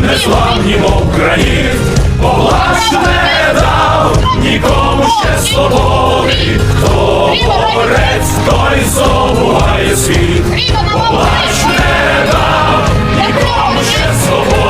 свої, славнімо країн, Палач не дав нікому ще свободи, хто борець, той здобуває світ. Палач не дав нікому ще свободи,